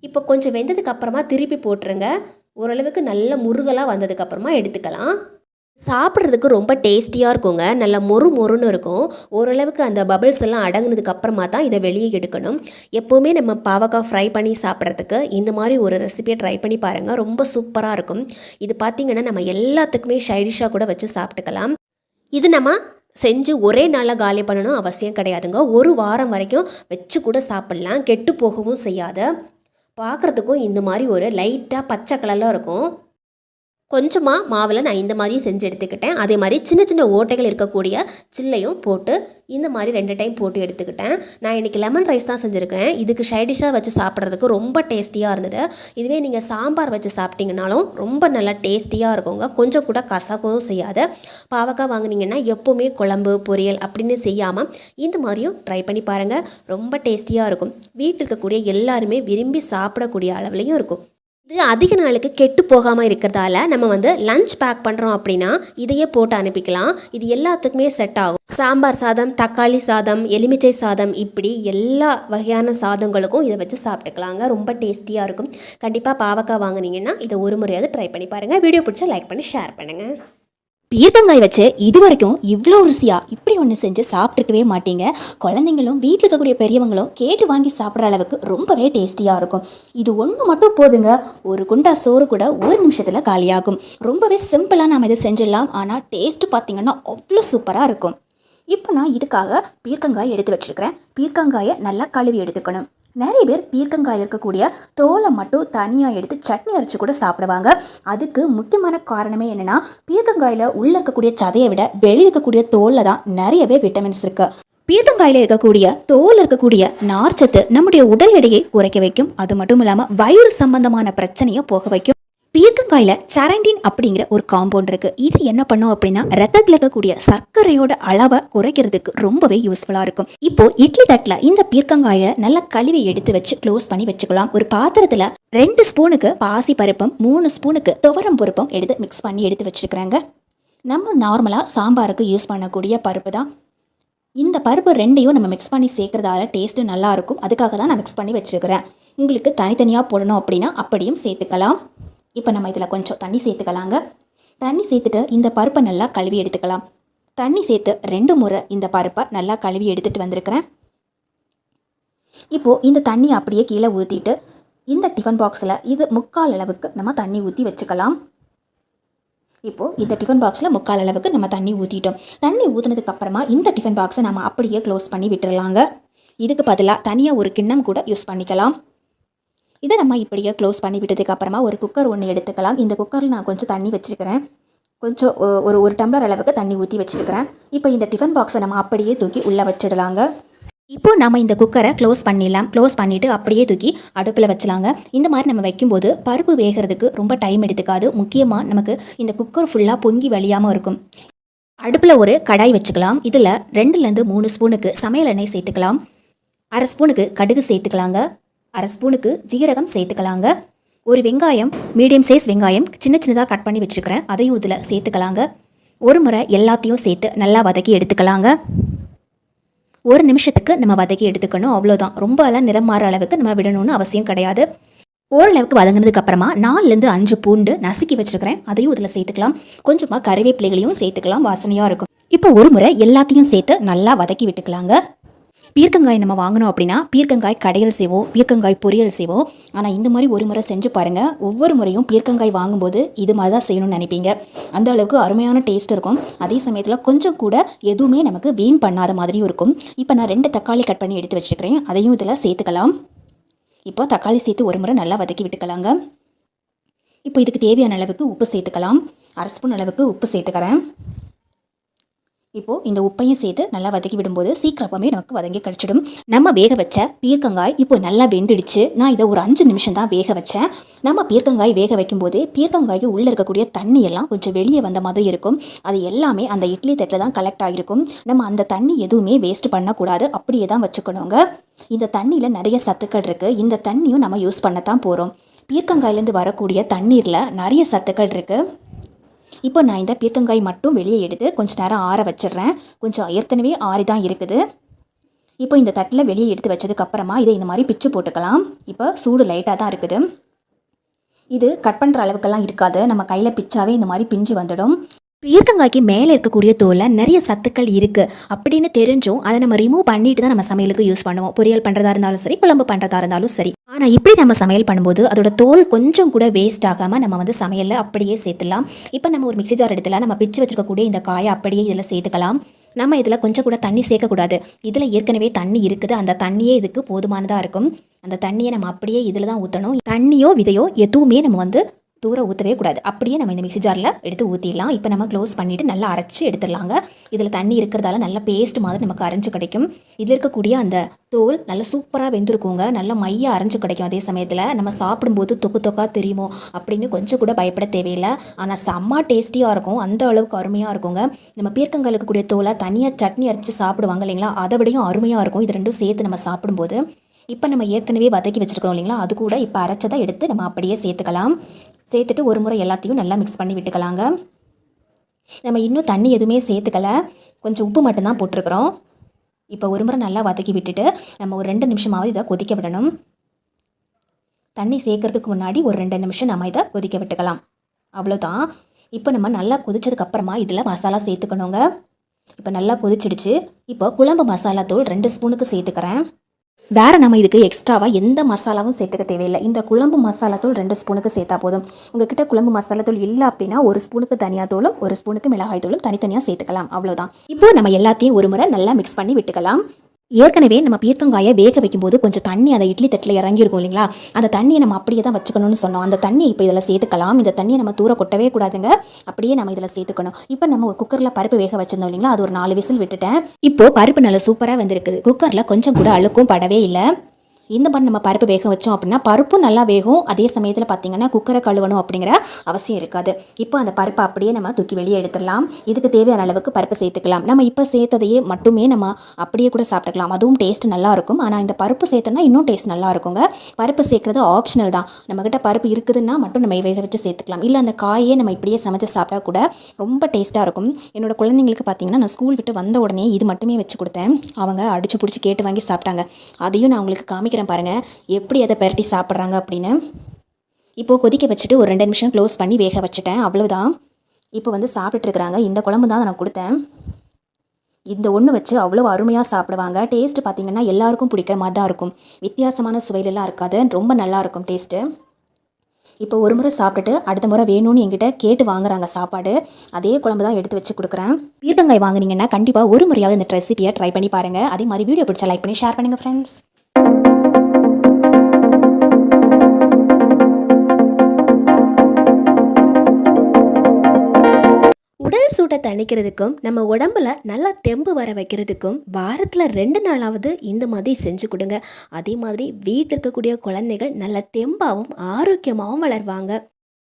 இப்போ கொஞ்சம் வெந்ததுக்கப்புறமா திருப்பி போட்டுருங்க. ஓரளவுக்கு நல்ல முருகலாக வந்ததுக்கப்புறமா எடுத்துக்கலாம். சாப்பிட்றதுக்கு ரொம்ப டேஸ்டியாக இருக்குங்க. நல்ல மொறு மொறுன்னு இருக்கும். ஓரளவுக்கு அந்த பபிள்ஸ் எல்லாம் அடங்கினதுக்கு அப்புறமா தான் இதை வெளியே எடுக்கணும். எப்போவுமே நம்ம பாவக்காய் ஃப்ரை பண்ணி சாப்பிட்றதுக்கு இந்த மாதிரி ஒரு ரெசிபியை ட்ரை பண்ணி பாருங்கள் ரொம்ப சூப்பராக இருக்கும். இது பார்த்திங்கன்னா நம்ம எல்லாத்துக்குமே ஷைடிஷாக கூட வச்சு சாப்பிட்டுக்கலாம். இது நம்ம செஞ்சு ஒரே நாளில் காலி பண்ணணும் அவசியம் கிடையாதுங்க. ஒரு வாரம் வரைக்கும் வச்சு கூட சாப்பிட்லாம். கெட்டு போகவும் செய்யாத. பார்க்குறதுக்கும் இந்த மாதிரி ஒரு லைட்டாக பச்சை கலரில் இருக்கும். கொஞ்சமாக மாவில் நான் இந்த மாதிரி செஞ்சு எடுத்துக்கிட்டேன். அதே மாதிரி சின்ன சின்ன ஓட்டைகள் இருக்கக்கூடிய சில்லையும் போட்டு இந்த மாதிரி ரெண்டு டைம் போட்டு எடுத்துக்கிட்டேன். நான் இன்றைக்கி லெமன் ரைஸ் தான் செஞ்சுருக்கேன். இதுக்கு சைடிஷாக வச்சு சாப்பிட்றதுக்கு ரொம்ப டேஸ்டியாக இருந்தது. இதுவே நீங்கள் சாம்பார் வச்சு சாப்பிட்டீங்கனாலும் ரொம்ப நல்லா டேஸ்டியாக இருக்குங்க. கொஞ்சம் கூட கசக்கவும் செய்யாது. பாவக்காய் வாங்குனீங்கன்னா எப்போவுமே குழம்பு பொரியல் அப்படின்னு செய்யாமல் இந்த மாதிரியும் ட்ரை பண்ணி பாருங்கள் ரொம்ப டேஸ்டியாக இருக்கும். வீட்டில் இருக்கக்கூடிய எல்லாருமே விரும்பி சாப்பிடக்கூடிய அளவுலையும் இருக்கும். இது அதிக நாளுக்கு கெட்டு போகாமல் இருக்கிறதால நம்ம வந்து லஞ்ச் பேக் பண்ணுறோம் அப்படின்னா இதையே போட்டு அனுப்பிக்கலாம். இது எல்லாத்துக்குமே செட் ஆகும். சாம்பார் சாதம் தக்காளி சாதம் எலுமிச்சை சாதம் இப்படி எல்லா வகையான சாதங்களுக்கும் இதை வச்சு சாப்பிட்டுக்கலாங்க. ரொம்ப டேஸ்டியாக இருக்கும். கண்டிப்பாக பாவக்காய் வாங்குனீங்கன்னா இதை ஒரு முறையாவது ட்ரை பண்ணி பாருங்கள் வீடியோ பிடிச்சா லைக் பண்ணி ஷேர் பண்ணுங்கள் பீர்க்கங்காய் வச்சு இது வரைக்கும் இவ்வளோ ருசியாக இப்படி ஒன்று செஞ்சு சாப்பிட்ருக்கவே மாட்டீங்க. குழந்தைங்களும் வீட்டில் இருக்கக்கூடிய பெரியவங்களும் கேட்டு வாங்கி சாப்பிட்ற அளவுக்கு ரொம்பவே டேஸ்டியாக இருக்கும். இது ஒன்று மட்டும் போதுங்க. ஒரு குண்டா சோறு கூட ஒரு நிமிஷத்தில் காலியாகும். ரொம்பவே சிம்பிளாக நாம் இதை செஞ்சிடலாம். ஆனால் டேஸ்ட்டு பார்த்தீங்கன்னா அவ்வளோ சூப்பராக இருக்கும். இப்போ நான் இதுக்காக பீர்க்கங்காய் எடுத்து வச்சிருக்கிறேன். பீர்க்கங்காயை நல்லா கழுவி எடுத்துக்கணும். நிறைய பேர் பீர்க்கங்காயில் இருக்கக்கூடிய தோலை மட்டும் தனியாக எடுத்து சட்னி அரைச்சி கூட சாப்பிடுவாங்க. அதுக்கு முக்கியமான காரணமே என்னென்னா பீர்க்கங்காயில் உள்ளே இருக்கக்கூடிய சதையை விட வெளியே இருக்கக்கூடிய தோலில் தான் நிறையவே விட்டமின்ஸ் இருக்குது பீர்க்கங்காயில் இருக்கக்கூடிய தோல் இருக்கக்கூடிய நார்ச்சத்து நம்முடைய உடல் எடையை குறைக்க வைக்கும். அது மட்டும் இல்லாமல் வயிறு சம்பந்தமான பிரச்சனையை போக வைக்கும். பீர்க்கங்காயில் சரண்டின் அப்படிங்கிற ஒரு காம்பவுண்ட் இருக்குது இது என்ன பண்ணும் அப்படின்னா ரத்தத்தில் இருக்கக்கூடிய சர்க்கரையோட அளவை குறைக்கிறதுக்கு ரொம்பவே யூஸ்ஃபுல்லாக இருக்கும். இப்போ இட்லி தட்டில் இந்த பீர்க்கங்காயை நல்லா கழுவி எடுத்து வச்சு க்ளோஸ் பண்ணி வச்சுக்கலாம். ஒரு பாத்திரத்தில் ரெண்டு ஸ்பூனுக்கு பாசி பருப்பும் மூணு ஸ்பூனுக்கு துவரம் பருப்பும் எடுத்து மிக்ஸ் பண்ணி எடுத்து வச்சுக்கிறேங்க நம்ம நார்மலாக சாம்பாருக்கு யூஸ் பண்ணக்கூடிய பருப்பு தான். இந்த பருப்பு ரெண்டையும் நம்ம மிக்ஸ் பண்ணி சேர்க்குறதால டேஸ்ட்டு நல்லாயிருக்கும் அதுக்காக தான் நான் மிக்ஸ் பண்ணி வச்சுக்கிறேன் உங்களுக்கு தனித்தனியாக போடணும் அப்படின்னா அப்படியும் சேர்த்துக்கலாம். இப்போ நம்ம இதில் கொஞ்சம் தண்ணி சேர்த்துக்கலாங்க. தண்ணி சேர்த்துட்டு இந்த பருப்பை நல்லா கழுவி எடுத்துக்கலாம். தண்ணி சேர்த்து ரெண்டு முறை இந்த பருப்பை நல்லா கழுவி எடுத்துகிட்டு வந்திருக்கிறேன். இப்போது இந்த தண்ணி அப்படியே கீழே ஊற்றிட்டு இந்த டிஃபன் பாக்ஸில் இது முக்கால் அளவுக்கு நம்ம தண்ணி ஊற்றி வச்சுக்கலாம். இப்போது இந்த டிஃபன் பாக்ஸில் முக்கால் அளவுக்கு நம்ம தண்ணி ஊற்றிட்டோம் தண்ணி ஊற்றினதுக்கு அப்புறமா இந்த டிஃபன் பாக்ஸை நம்ம அப்படியே க்ளோஸ் பண்ணி விட்டுடலாங்க இதுக்கு பதிலாக தனியாக ஒரு கிண்ணம் கூட யூஸ் பண்ணிக்கலாம். இதை நம்ம இப்படியே க்ளோஸ் பண்ணிவிட்டதுக்கு அப்புறமா ஒரு குக்கர் ஒன்று எடுத்துக்கலாம். இந்த குக்கரில் நான் கொஞ்சம் தண்ணி வச்சுருக்கிறேன். கொஞ்சம் ஒரு ஒரு டம்ளர் அளவுக்கு தண்ணி ஊற்றி வச்சுருக்கிறேன். இப்போ இந்த டிஃபன் பாக்ஸை நம்ம அப்படியே தூக்கி உள்ளே வச்சிடலாங்க. இப்போ நம்ம இந்த குக்கரை க்ளோஸ் பண்ணிடலாம். க்ளோஸ் பண்ணிவிட்டு அப்படியே தூக்கி அடுப்பில் வச்சலாங்க. இந்த மாதிரி நம்ம வைக்கும்போது பருப்பு வேகிறதுக்கு ரொம்ப டைம் எடுத்துக்காது. முக்கியமாக நமக்கு இந்த குக்கர் ஃபுல்லாக பொங்கி வழியாமல் இருக்கும். அடுப்பில் ஒரு கடாய் வச்சுக்கலாம். இதில் ரெண்டுலேருந்து மூணு ஸ்பூனுக்கு சமையல் எண்ணெய் சேர்த்துக்கலாம். அரை ஸ்பூனுக்கு கடுகு சேர்த்துக்கலாங்க. அரை ஸ்பூனுக்கு ஜீரகம் சேர்த்துக்கலாங்க. ஒரு வெங்காயம் மீடியம் சைஸ் வெங்காயம் சின்ன சின்னதாக கட் பண்ணி வச்சுருக்கிறேன் அதையும் இதில் சேர்த்துக்கலாங்க. ஒரு முறை எல்லாத்தையும் சேர்த்து நல்லா வதக்கி எடுத்துக்கலாங்க. ஒரு நிமிஷத்துக்கு நம்ம வதக்கி எடுத்துக்கணும். அவ்வளோதான் ரொம்ப எல்லாம் நிறம் மாற அளவுக்கு நம்ம விடணும்னு அவசியம் கிடையாது. ஓரளவுக்கு வதங்கினதுக்கு அப்புறமா நாலுலேருந்து அஞ்சு பூண்டு நசுக்கி வச்சுருக்கிறேன். அதையும் இதில் சேர்த்துக்கலாம். கொஞ்சமாக கறிவேப்பிலைகளையும் சேர்த்துக்கலாம். வாசனையாக இருக்கும். இப்போ ஒரு முறை எல்லாத்தையும் சேர்த்து நல்லா வதக்கி விட்டுக்கலாங்க. பீர்க்கங்காய் நம்ம வாங்கினோம் அப்படின்னா பீர்க்கங்காய் கடையல் செய்வோம் பீர்க்கங்காய் பொரியல் செய்வோம். ஆனால் இந்த மாதிரி ஒரு முறை செஞ்சு பாருங்கள் ஒவ்வொரு முறையும் பீர்க்கங்காய் வாங்கும்போது இது மாதிரி தான் செய்யணும்னு நினைப்பீங்க. அந்த அளவுக்கு அருமையான டேஸ்ட் இருக்கும். அதே சமயத்தில் கொஞ்சம் கூட எதுவுமே நமக்கு வீண் பண்ணாத மாதிரியும் இருக்கும். இப்போ நான் ரெண்டு தக்காளி கட் பண்ணி எடுத்து வச்சுக்கிறேன். அதையும் இதில் சேர்த்துக்கலாம். இப்போ தக்காளி சேர்த்து ஒரு முறை நல்லா வதக்கி விட்டுக்கலாங்க. இப்போ இதுக்கு தேவையான அளவுக்கு உப்பு சேர்த்துக்கலாம். அரை ஸ்பூன் அளவுக்கு உப்பு சேர்த்துக்கிறேன். இப்போது இந்த உப்பையும் சேர்த்து நல்லா வதக்கி விடும்போது சீக்கிரமாகவே நமக்கு வதங்கி கிடச்சிடும். நம்ம வேக வச்ச பீர்க்கங்காய் இப்போ நல்லா வெந்துடுச்சு. நான் இதை ஒரு அஞ்சு நிமிஷம் தான் வேக வச்சேன். நம்ம பீர்க்கங்காய் வேக வைக்கும்போது பீர்க்கங்காய்க்கு உள்ளே இருக்கக்கூடிய தண்ணி எல்லாம் கொஞ்சம் வெளியே வந்த மாதிரி இருக்கும். அது எல்லாமே அந்த இட்லி தட்டில் தான் கலெக்ட் ஆகிருக்கும். நம்ம அந்த தண்ணி எதுவுமே வேஸ்ட் பண்ணக்கூடாது. அப்படியே தான் வச்சுக்கணுங்க. இந்த தண்ணியில் நிறைய சத்துக்கள் இருக்குது இந்த தண்ணியும் நம்ம யூஸ் பண்ணத்தான் போகிறோம் பீர்க்கங்காயிலேருந்து வரக்கூடிய தண்ணீரில் நிறைய சத்துக்கள் இருக்குது இப்போ நான் இந்த பீர்க்கங்காய் மட்டும் வெளியே எடுத்து கொஞ்சம் நேரம் ஆற வச்சிடுறேன். கொஞ்சம் ஏற்கனவே ஆறி தான் இருக்குது. இப்போ இந்த தட்டில் வெளியே எடுத்து வச்சதுக்கப்புறமா இதை இந்த மாதிரி பிச்சு போட்டுக்கலாம். இப்போ சூடு லைட்டாக தான் இருக்குது. இது கட் பண்ணுற அளவுக்கெல்லாம் இருக்காது. நம்ம கையில் பிச்சாவே இந்த மாதிரி பிஞ்சு வந்துடும். பீர்க்கங்காய்க்கு மேலே இருக்கக்கூடிய தோலில் நிறைய சத்துக்கள் இருக்குது அப்படின்னு தெரிஞ்சும் அதை நம்ம ரிமூவ் பண்ணிட்டு தான் நம்ம சமையலுக்கு யூஸ் பண்ணுவோம். பொரியல் பண்ணுறதா இருந்தாலும் சரி குழம்பு பண்ணுறதா இருந்தாலும் சரி. ஆனால் இப்படி நம்ம சமையல் பண்ணும்போது அதோட தோல் கொஞ்சம் கூட வேஸ்ட் ஆகாமல் நம்ம வந்து சமையலில் அப்படியே சேர்த்துலாம் இப்போ நம்ம ஒரு மிக்சி ஜார் எடுத்துல நம்ம பிச்சு வச்சிருக்கக்கூடிய இந்த காயை அப்படியே இதில் சேர்த்துக்கலாம். நம்ம இதில் கொஞ்சம் கூட தண்ணி சேர்க்கக்கூடாது. இதில் ஏற்கனவே தண்ணி இருக்குது. அந்த தண்ணியே இதுக்கு போதுமானதாக இருக்கும். அந்த தண்ணியை நம்ம அப்படியே இதில் தான் ஊற்றணும் தண்ணியோ விதையோ எதுவுமே நம்ம வந்து தூர ஊற்றவே கூடாது. அப்படியே நம்ம இந்த மிக்சி ஜாரில் எடுத்து ஊற்றிடலாம் இப்போ நம்ம க்ளோஸ் பண்ணிவிட்டு நல்லா அரைச்சி எடுத்துடலாங்க. இதில் தண்ணி இருக்கிறதால நல்ல பேஸ்ட் மாதிரி நமக்கு அரைஞ்சு கிடைக்கும். இதில் இருக்கக்கூடிய அந்த தோல் நல்லா சூப்பராக வெந்திருக்குங்க. நல்ல மையாக அரைஞ்சு கிடைக்கும். அதே சமயத்தில் நம்ம சாப்பிடும்போது தொக்கு தொக்கா தெரியுமோ அப்படின்னு கொஞ்சம் கூட பயப்பட தேவையில்லை. ஆனால் செம்ம டேஸ்டியாக இருக்கும். அந்த அளவுக்கு அருமையாக இருக்குங்க. நம்ம பீர்க்கங்காய் இருக்கக்கூடிய தோலை தனியாக சட்னி அரைச்சி சாப்பிடுவாங்க இல்லைங்களா? அதை விடையும் அருமையாக இருக்கும். இது ரெண்டும் சேர்த்து நம்ம சாப்பிடும்போது. இப்போ நம்ம ஏற்கனவே வதக்கி வச்சுருக்கோம் இல்லைங்களா? அது கூட இப்போ அரைச்சதை எடுத்து நம்ம அப்படியே சேர்த்துக்கலாம். சேர்த்துட்டு ஒரு முறை எல்லாத்தையும் நல்லா மிக்ஸ் பண்ணி விட்டுக்கலாங்க. நம்ம இன்னும் தண்ணி எதுவுமே சேர்த்துக்கல. கொஞ்சம் உப்பு மட்டும்தான் போட்டிருக்கிறோம். இப்போ ஒரு முறை நல்லா வதக்கி விட்டுட்டு நம்ம ஒரு ரெண்டு நிமிஷமாவது இதை கொதிக்க விடணும். தண்ணி சேர்க்கறதுக்கு முன்னாடி ஒரு ரெண்டு நிமிஷம் நம்ம இதை கொதிக்க விட்டுக்கலாம். அவ்வளோதான் இப்போ நம்ம நல்லா கொதிச்சதுக்கப்புறமா இதில் மசாலா சேர்த்துக்கணுங்க. இப்போ நல்லா கொதிச்சிடுச்சு. இப்போ குழம்பு மசாலா தூள் ரெண்டு ஸ்பூனுக்கு சேர்த்துக்கிறேன். வேற நம்ம இதுக்கு எக்ஸ்ட்ராவாக எந்த மசாலாவும் சேர்த்துக்க தேவையில்லை. இந்த குழம்பு மசாலா தூள் ரெண்டு ஸ்பூனுக்கு சேர்த்தா போதும். உங்ககிட்ட குழம்பு மசாலா தூள் இல்லை அப்படின்னா ஒரு ஸ்பூனுக்கு தனியாக தூளும் ஒரு ஸ்பூனுக்கு மிளகாய் தூளும் தனித்தனியாக சேர்த்துக்கலாம். அவ்வளோதான் இப்போ நம்ம எல்லாத்தையும் ஒரு முறை நல்லா மிக்ஸ் பண்ணி விட்டுக்கலாம். ஏற்கனவே நம்ம பீர்க்கங்காயை வேக வைக்கும்போது கொஞ்சம் தண்ணி அந்த இட்லி தட்டில் இறங்கியிருக்கும் இல்லைங்களா? அந்த தண்ணியை நம்ம அப்படியே தான் வச்சுக்கணும்னு சொன்னோம். அந்த தண்ணி இப்போ இதில் சேர்த்துக்கலாம். இந்த தண்ணியை நம்ம தூர கொட்டவே கூடாதுங்க. அப்படியே நம்ம இதில் சேர்த்துக்கணும். இப்போ நம்ம ஒரு குக்கரில் பருப்பு வேக வச்சிருந்தோம் இல்லைங்களா? அது ஒரு நாலு விசில் விட்டுட்டேன். இப்போ பருப்பு நல்லா சூப்பராக வந்திருக்குது குக்கரில் கொஞ்சம் கூட அழுக்கும் படவே இல்லை. இந்த மாதிரி நம்ம பருப்பு வேக வச்சோம் அப்படின்னா பருப்பும் நல்லா வேகும். அதே சமயத்தில் பார்த்தீங்கன்னா குக்கரை கழுவணும் அப்படிங்கிற அவசியம் இருக்காது. இப்போ அந்த பருப்பை அப்படியே நம்ம தூக்கி வெளியே எடுத்துடலாம். இதுக்கு தேவையான அளவுக்கு பருப்பு சேர்த்துக்கலாம். நம்ம இப்போ சேர்த்ததையே மட்டுமே நம்ம அப்படியே கூட சாப்பிட்டுக்கலாம். அதுவும் டேஸ்ட் நல்லா இருக்கும். ஆனால் இந்த பருப்பு சேர்த்தோன்னா இன்னும் டேஸ்ட் நல்லா இருக்குங்க. பருப்பு சேர்க்குறது ஆப்ஷனல் தான். நம்மக்கிட்ட பருப்பு இருக்குதுன்னா மட்டும் நம்ம வேக வச்சு சேர்த்துக்கலாம். இல்லை அந்த காயே நம்ம இப்படியே சமைச்சு சாப்பிட்டா கூட ரொம்ப டேஸ்ட்டாக இருக்கும். என்னோட குழந்தைங்களுக்கு பார்த்தீங்கன்னா நான் ஸ்கூல் விட்டு வந்த உடனே இது மட்டுமே வச்சு கொடுத்தேன். அவங்க அடிச்சு பிடிச்சி கேட்டு வாங்கி சாப்பிட்டாங்க. அதையும் நான் உங்களுக்கு காமிக்கிறேன் பாருங்கள் எப்படி அதை பெரட்டி சாப்பிட்றாங்க அப்படின்னு. இப்போது கொதிக்க வச்சுட்டு ஒரு ரெண்டு நிமிஷம் க்ளோஸ் பண்ணி வேக வச்சுட்டேன். அவ்வளோதான் இப்போ வந்து சாப்பிட்டுட்டு இருக்கிறாங்க. இந்த குழம்பு தான் நான் கொடுத்தேன். இந்த ஒன்று வச்சு அவ்வளோ அருமையாக சாப்பிடுவாங்க. டேஸ்ட் பார்த்தீங்கன்னா எல்லாருக்கும் பிடிக்கிற மாதிரி தான் இருக்கும். வித்தியாசமான சுவையிலலாம் இருக்காது. ரொம்ப நல்லா இருக்கும் டேஸ்ட்டு இப்போ ஒரு முறை சாப்பிட்டுட்டு அடுத்த முறை வேணும்னு என்கிட்ட கேட்டு வாங்குறாங்க சாப்பாடு. அதே குழம்பு தான் எடுத்து வச்சு கொடுக்குறேன். பீர்க்கங்காய் வாங்குனீங்கன்னா கண்டிப்பாக ஒரு முறையாவது இந்த ரெசிபியை ட்ரை பண்ணி பாருங்கள் அதே மாதிரி வீடியோ பிடிச்சா லைக் பண்ணி ஷேர் பண்ணுங்கள் ஃப்ரெண்ட்ஸ் தணிக்கிறதுக்கும் நம்ம உடம்புல நல்லா தெம்பு வர வைக்கிறதுக்கும் வாரத்தில் ரெண்டு நாளாவது இந்த மாதிரி செஞ்சு கொடுங்க. அதே மாதிரி வீட்டில் இருக்கக்கூடிய குழந்தைகள் நல்ல தெம்பாகவும் ஆரோக்கியமாகவும் வளருவாங்க.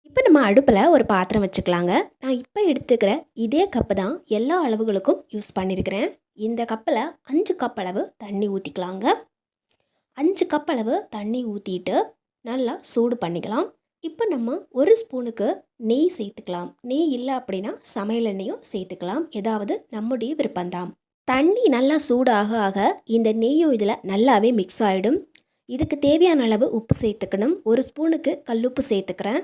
இப்போ நம்ம அடுப்பில் ஒரு பாத்திரம் வச்சுக்கலாங்க. நான் இப்போ எடுத்துக்கிற இதே கப்பு தான் எல்லா அளவுகளுக்கும் யூஸ் பண்ணியிருக்கிறேன் இந்த கப்பில் அஞ்சு கப் அளவு தண்ணி ஊற்றிக்கலாங்க அஞ்சு கப் அளவு தண்ணி ஊற்றிட்டு நல்லா சூடு பண்ணிக்கலாம். இப்போ நம்ம ஒரு ஸ்பூனுக்கு நெய் சேர்த்துக்கலாம். நெய் இல்லை அப்படின்னா சமையல் எண்ணெயும் சேர்த்துக்கலாம். ஏதாவது நம்முடைய விருப்பம்தான். தண்ணி நல்லா சூடாக ஆக இந்த நெய்யும் இதில் நல்லாவே மிக்ஸ் ஆகிடும் இதுக்கு தேவையான அளவு உப்பு சேர்த்துக்கணும். ஒரு ஸ்பூனுக்கு கல்லுப்பு சேர்த்துக்கிறேன்.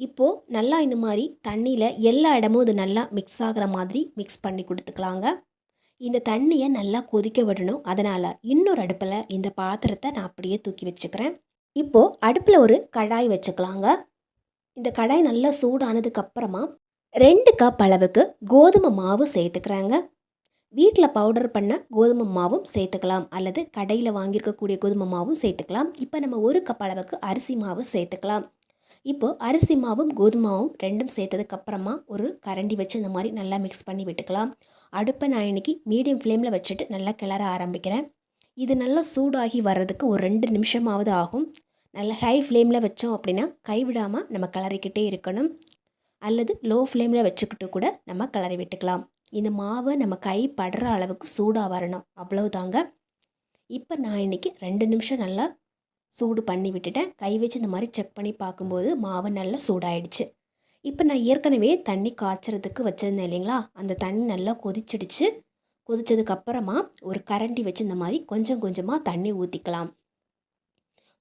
இப்போது நல்லா இந்த மாதிரி தண்ணியில் எல்லா இடமும் இது நல்லா மிக்ஸ் ஆகிற மாதிரி மிக்ஸ் பண்ணி கொடுத்துக்கலாங்க. இந்த தண்ணியை நல்லா கொதிக்க விடணும். அதனால் இன்னொரு அடுப்பில் இந்த பாத்திரத்தை நான் அப்படியே தூக்கி வச்சுக்கிறேன். இப்போது அடுப்பில் ஒரு கடாய் வச்சுக்கலாங்க. இந்த கடாய் நல்லா சூடானதுக்கு அப்புறமா ரெண்டு கப் அளவுக்கு கோதுமை மாவு சேர்த்துக்கிறாங்க. வீட்டில் பவுடர் பண்ண கோதுமை மாவும் சேர்த்துக்கலாம். அல்லது கடையில் வாங்கியிருக்கக்கூடிய கோதுமை மாவும் சேர்த்துக்கலாம். இப்போ நம்ம ஒரு கப் அளவுக்கு அரிசி மாவு சேர்த்துக்கலாம். இப்போ அரிசி மாவும் கோதுமாவும் ரெண்டும் சேர்த்ததுக்கு அப்புறமா ஒரு கரண்டி வச்சு இந்த மாதிரி நல்லா மிக்ஸ் பண்ணி விட்டுக்கலாம். அடுப்பை நான் இன்னைக்கு மீடியம் ஃப்ளேமில் வச்சுட்டு நல்லா கிளற ஆரம்பிக்கிறேன். இது நல்லா சூடாகி வர்றதுக்கு ஒரு ரெண்டு நிமிஷமாவது ஆகும். நல்ல ஹை ஃப்ளேமில் வச்சோம் அப்படின்னா கைவிடாமல் நம்ம கிளறிக்கிட்டே இருக்கணும். அல்லது லோ ஃப்ளேமில் வச்சுக்கிட்டு கூட நம்ம கிளறி விட்டுக்கலாம். இந்த மாவை நம்ம கை படுற அளவுக்கு சூடாக வரணும். அவ்வளவுதாங்க. இப்போ நான் இன்றைக்கி ரெண்டு நிமிஷம் நல்லா சூடு பண்ணி விட்டுட்டேன். கை வச்சு இந்த மாதிரி செக் பண்ணி பார்க்கும்போது மாவு நல்லா சூடாயிடுச்சு. இப்போ நான் ஏற்கனவே தண்ணி காய்ச்சறதுக்கு வச்சுருந்தேன் இல்லைங்களா? அந்த தண்ணி நல்லா கொதிச்சிடுச்சு. கொதித்ததுக்கப்புறமா ஒரு கரண்டி வச்சு இந்த மாதிரி கொஞ்சம் கொஞ்சமாக தண்ணி ஊற்றிக்கலாம்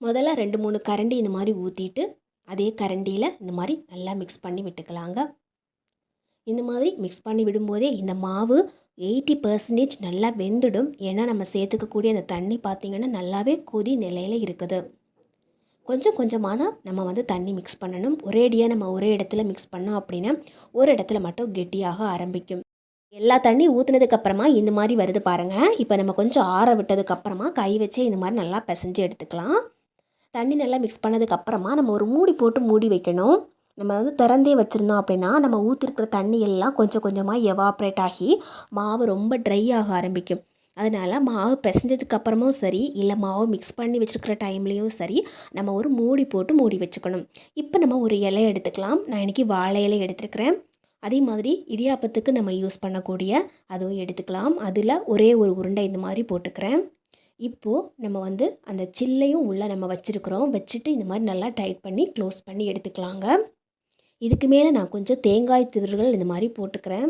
முதல்ல ரெண்டு மூணு கரண்டி இந்த மாதிரி ஊற்றிட்டு அதே கரண்டியில் இந்த மாதிரி நல்லா மிக்ஸ் பண்ணி விட்டுக்கலாங்க. இந்த மாதிரி மிக்ஸ் பண்ணி விடும்போதே இந்த மாவு எயிட்டி பர்சன்டேஜ் நல்லா வெந்துடும். ஏன்னா நம்ம சேர்த்துக்கக்கூடிய அந்த தண்ணி பார்த்திங்கன்னா நல்லாவே கொதி நிலையில் இருக்குது. கொஞ்சம் கொஞ்சமாக தான் நம்ம வந்து தண்ணி மிக்ஸ் பண்ணணும். ஒரேடியாக நம்ம ஒரே இடத்துல மிக்ஸ் பண்ணோம் அப்படின்னா ஒரு இடத்துல மட்டும் கெட்டியாக ஆரம்பிக்கும். எல்லா தண்ணி ஊற்றுனதுக்கப்புறமா இந்த மாதிரி வருது பாருங்கள் இப்போ நம்ம கொஞ்சம் ஆற விட்டதுக்கப்புறமா கை வச்சே இந்த மாதிரி நல்லா பிசைஞ்சு எடுத்துக்கலாம். தண்ணி நல்லா மிக்ஸ் பண்ணதுக்கப்புறமா நம்ம ஒரு மூடி போட்டு மூடி வைக்கணும். நம்ம வந்து திறந்தே வச்சுருந்தோம் அப்படின்னா நம்ம ஊற்றிருக்கிற தண்ணி எல்லாம் கொஞ்சம் கொஞ்சமாக எவாப்ரேட் ஆகி மாவு ரொம்ப ட்ரை ஆக ஆரம்பிக்கும். அதனால் மாவு பிசைஞ்சதுக்கப்புறமும் சரி இல்லை மாவு மிக்ஸ் பண்ணி வச்சுருக்கிற டைம்லேயும் சரி நம்ம ஒரு மூடி போட்டு மூடி வச்சுக்கணும். இப்போ நம்ம ஒரு இலை எடுத்துக்கலாம். நான் இன்றைக்கி வாழை இலை எடுத்துருக்கிறேன். அதே மாதிரி இடியாப்பத்துக்கு நம்ம யூஸ் பண்ணக்கூடிய அதுவும் எடுத்துக்கலாம். அதில் ஒரே ஒரு உருண்டை இந்த மாதிரி போட்டுக்கிறேன். இப்போது நம்ம வந்து அந்த சில்லையும் உள்ளே நம்ம வச்சுருக்குறோம். வச்சுட்டு இந்த மாதிரி நல்லா டைட் பண்ணி க்ளோஸ் பண்ணி எடுத்துக்கலாங்க. இதுக்கு மேலே நான் கொஞ்சம் தேங்காய் துருகள் இந்த மாதிரி போட்டுக்கிறேன்.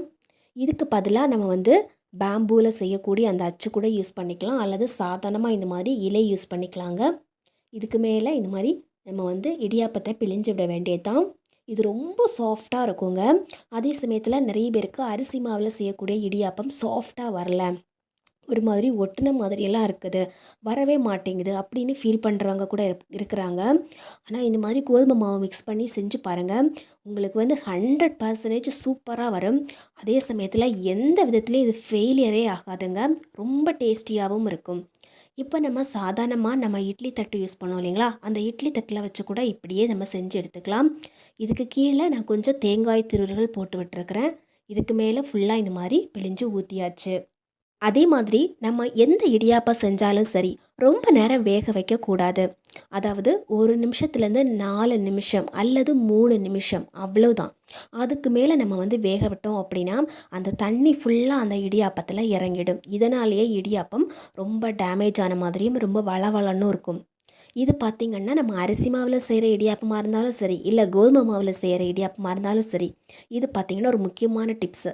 இதுக்கு பதிலாக நம்ம வந்து பேம்பூவில் செய்யக்கூடிய அந்த அச்சு கூட யூஸ் பண்ணிக்கலாம். அல்லது சாதாரணமாக இந்த மாதிரி இலை யூஸ் பண்ணிக்கலாங்க. இதுக்கு மேலே இந்த மாதிரி நம்ம வந்து இடியாப்பத்தை பிழிஞ்சு விட வேண்டியதுதான். இது ரொம்ப சாஃப்டாக இருக்குங்க. அதே சமயத்தில் நிறைய பேருக்கு அரிசி மாவில் செய்யக்கூடிய இடியாப்பம் சாஃப்டாக வரல. ஒரு மாதிரி ஒட்டின மாதிரியெல்லாம் இருக்குது. வரவே மாட்டேங்குது அப்படின்னு ஃபீல் பண்ணுறவங்க கூட இருக்கிறாங்க. ஆனால் இந்த மாதிரி கோதுமை மாவு மிக்ஸ் பண்ணி செஞ்சு பாருங்கள் உங்களுக்கு வந்து ஹண்ட்ரட் பர்சன்டேஜ் சூப்பராக வரும். அதே சமயத்தில் எந்த விதத்துலேயும் இது ஃபெயிலியரே ஆகாதுங்க. ரொம்ப டேஸ்டியாகவும் இருக்கும். இப்போ நம்ம சாதாரணமாக நம்ம இட்லி தட்டு யூஸ் பண்ணோம் இல்லைங்களா? அந்த இட்லி தட்டில் வச்சு கூட இப்படியே நம்ம செஞ்சு எடுத்துக்கலாம். இதுக்கு கீழே நான் கொஞ்சம் தேங்காய் திருவுகள் போட்டு விட்டுருக்குறேன். இதுக்கு மேலே ஃபுல்லாக இந்த மாதிரி பிழிஞ்சு ஊற்றியாச்சு அதே மாதிரி நம்ம எந்த இடியாப்பம் செஞ்சாலும் சரி ரொம்ப நேரம் வேக வைக்கக்கூடாது. அதாவது ஒரு நிமிஷத்துலேருந்து நாலு நிமிஷம் அல்லது மூணு நிமிஷம் அவ்வளோதான். அதுக்கு மேலே நம்ம வந்து வேக விட்டோம் அப்படின்னா அந்த தண்ணி ஃபுல்லாக அந்த இடியாப்பத்தில் இறங்கிடும். இதனாலேயே இடியாப்பம் ரொம்ப டேமேஜ் ஆன மாதிரியும் ரொம்ப வளவளன்னு இருக்கும். இது பார்த்திங்கன்னா நம்ம அரிசி மாவில் செய்கிற இடியாப்பமாக இருந்தாலும் சரி இல்லை கோதுமை மாவில் செய்கிற இடியாப்பமாக இருந்தாலும் சரி இது பார்த்திங்கன்னா ஒரு முக்கியமான டிப்ஸு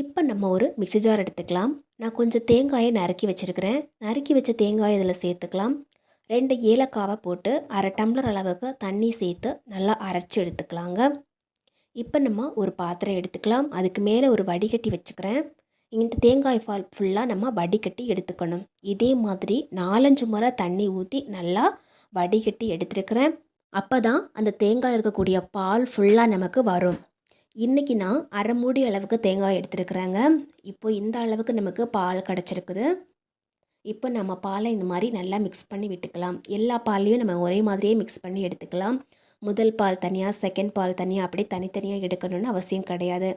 இப்போ நம்ம ஒரு மிக்ஸி ஜார் எடுத்துக்கலாம். நான் கொஞ்சம் தேங்காயை நறுக்கி வச்சுருக்கிறேன். நறுக்கி வச்ச தேங்காய் இதில் சேர்த்துக்கலாம். ரெண்டு ஏலக்காவை போட்டு அரை டம்ளர் அளவுக்கு தண்ணி சேர்த்து நல்லா அரைச்சி எடுத்துக்கலாங்க. இப்போ நம்ம ஒரு பாத்திரம் எடுத்துக்கலாம். அதுக்கு மேலே ஒரு வடிகட்டி வச்சுக்கிறேன். இந்த தேங்காய் பால் ஃபுல்லாக நம்ம வடிகட்டி எடுத்துக்கணும். இதே மாதிரி நாலஞ்சு முறை தண்ணி ஊற்றி நல்லா வடிகட்டி எடுத்துருக்கிறேன். அப்போ தான் அந்த தேங்காய் இருக்கக்கூடிய பால் ஃபுல்லாக நமக்கு வரும். இன்றைக்கி நான் அரை மூடி அளவுக்கு தேங்காய் எடுத்துருக்குறேங்க. இப்போ இந்த அளவுக்கு நமக்கு பால் கிடச்சிருக்குது. இப்போ நம்ம பாலை இந்த மாதிரி நல்லா மிக்ஸ் பண்ணி விட்டுக்கலாம். எல்லா பால்லையும் நம்ம ஒரே மாதிரியே மிக்ஸ் பண்ணி எடுத்துக்கலாம். முதல் பால் தனியாக செகண்ட் பால் தனியாக அப்படியே தனித்தனியாக எடுக்கணும்னு அவசியம் கிடையாது.